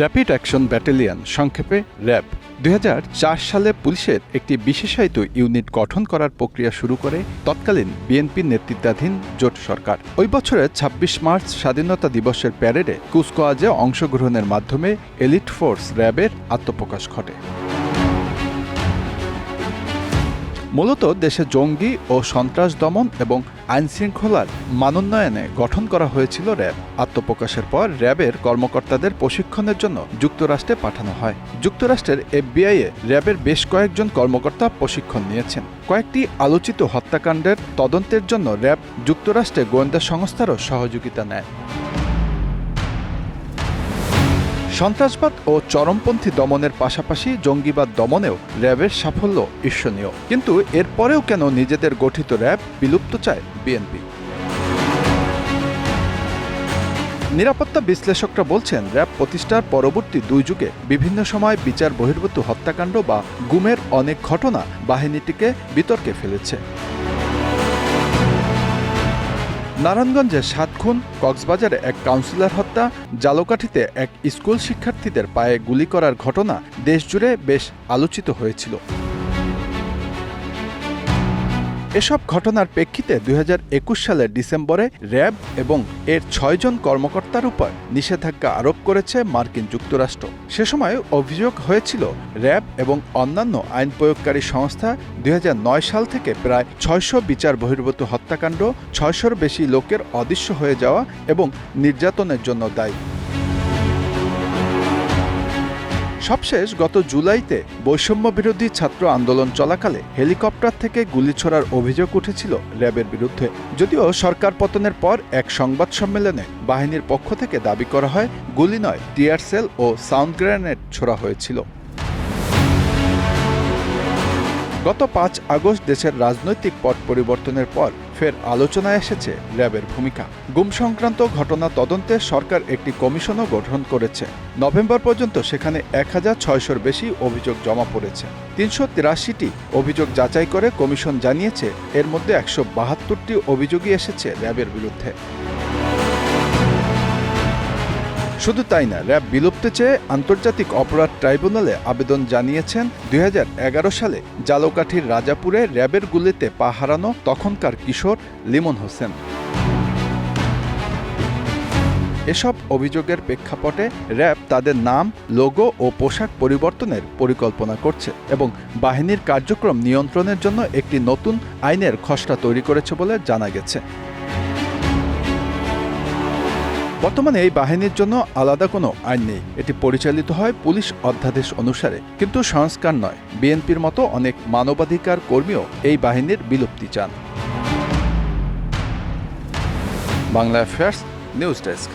Rapid action battalion সংক্ষেপে RAB দু হাজার চার সালে পুলিশের একটি বিশেষায়িত ইউনিট গঠন করার প্রক্রিয়া শুরু করে তৎকালীন বিএনপি নেতৃত্বাধীন জোট সরকার। ওই বছরের ২৬ মার্চ স্বাধীনতা দিবসের প্যারেডে কুচকাওয়াজে অংশগ্রহণের মাধ্যমে এলিট ফোর্স র্যাবের আত্মপ্রকাশ ঘটে। মূলত দেশে জঙ্গি ও সন্ত্রাস দমন এবং আইন শৃঙ্খলার মানোন্নয়নে গঠন করা হয়েছিল র্যাব। আত্মপ্রকাশের পর র্যাবের কর্মকর্তাদের প্রশিক্ষণের জন্য যুক্তরাষ্ট্রে পাঠানো হয়। যুক্তরাষ্ট্রের এফবিআই এ র্যাবের বেশ কয়েকজন কর্মকর্তা প্রশিক্ষণ নিয়েছেন। কয়েকটি আলোচিত হত্যাকাণ্ডের তদন্তের জন্য র্যাব যুক্তরাষ্ট্রে গোয়েন্দা সংস্থারও সহযোগিতা নেয়। সন্ত্রাসবাদ ও চরমপন্থী দমনের পাশাপাশি জঙ্গিবাদ দমনেও র্যাবের সাফল্য ঈর্ষণীয়। কিন্তু এরপরেও কেন নিজেদের গঠিত র্যাব বিলুপ্ত চায় বিএনপি? নিরাপত্তা বিশ্লেষকরা বলছেন, র্যাব প্রতিষ্ঠার পরবর্তী দুই যুগে বিভিন্ন সময় বিচার বহির্ভূত হত্যাকাণ্ড বা গুমের অনেক ঘটনা বাহিনীটিকে বিতর্কে ফেলেছে। নারায়ণগঞ্জে সাত খুন, কক্সবাজারে এক কাউন্সিলর হত্যা, জালকাঠিতে এক স্কুল শিক্ষার্থীদের পায়ে গুলি করার ঘটনা দেশজুড়ে বেশ আলোচিত হয়েছিল। এসব ঘটনার প্রেক্ষিতে দুই হাজার একুশ সালের ডিসেম্বরে র্যাব এবং এর ছয়জন কর্মকর্তার উপর নিষেধাজ্ঞা আরোপ করেছে মার্কিন যুক্তরাষ্ট্র। সে সময় অভিযোগ হয়েছিল, র্যাব এবং অন্যান্য আইন প্রয়োগকারী সংস্থা দুই হাজার নয় সাল থেকে প্রায় ছয়শো বিচার বহির্ভূত হত্যাকাণ্ড, ছয়শোর বেশি লোকের অদৃশ্য হয়ে যাওয়া এবং নির্যাতনের জন্য দায়ী। সবশেষ গত জুলাইতে বৈষম্য বিরোধী ছাত্র আন্দোলন চলাকালে হেলিকপ্টার থেকে গুলি ছোড়ার অভিযোগ উঠেছিল র্যাবের বিরুদ্ধে। যদিও সরকার পতনের পর এক সংবাদ সম্মেলনে বাহিনীর পক্ষ থেকে দাবি করা হয়, গুলি নয়, টিয়ার সেল ও সাউন্ড গ্রেনেড ছোড়া হয়েছিল। গত পাঁচ আগস্ট দেশের রাজনৈতিক পট পরিবর্তনের পর ফের আলোচনায় এসেছে র্যাবের ভূমিকা। গুম সংক্রান্ত ঘটনা তদন্তে সরকার একটি কমিশনও গঠন করেছে। নভেম্বর পর্যন্ত সেখানে এক হাজার ছয়শোর বেশি অভিযোগ জমা পড়েছে। তিনশো তিরাশিটি অভিযোগ যাচাই করে কমিশন জানিয়েছে, এর মধ্যে একশো বাহাত্তরটি অভিযোগই এসেছে র্যাবের বিরুদ্ধে। শুধু তাই না, র্যাব বিলুপ্ত চেয়ে আন্তর্জাতিক অপরাধ ট্রাইব্যুনালে আবেদন জানিয়েছেন দুই হাজার এগারো সালে জালকাঠির রাজাপুরে র্যাবের গুলিতে পা হারানো তখনকার কিশোর লিমন হোসেন। এসব অভিযোগের প্রেক্ষাপটে র্যাব তাদের নাম, লোগো ও পোশাক পরিবর্তনের পরিকল্পনা করছে এবং বাহিনীর কার্যক্রম নিয়ন্ত্রণের জন্য একটি নতুন আইনের খসড়া তৈরি করেছে বলে জানা গেছে। বর্তমানে এই বাহিনীর জন্য আলাদা কোনো আইন নেই। এটি পরিচালিত হয় পুলিশ অধ্যাদেশ অনুসারে, কিন্তু সংস্কার নয়। বিএনপির মতো অনেক মানবাধিকার কর্মীও এই বাহিনীর বিলুপ্তি চান। Bangla affairs news desk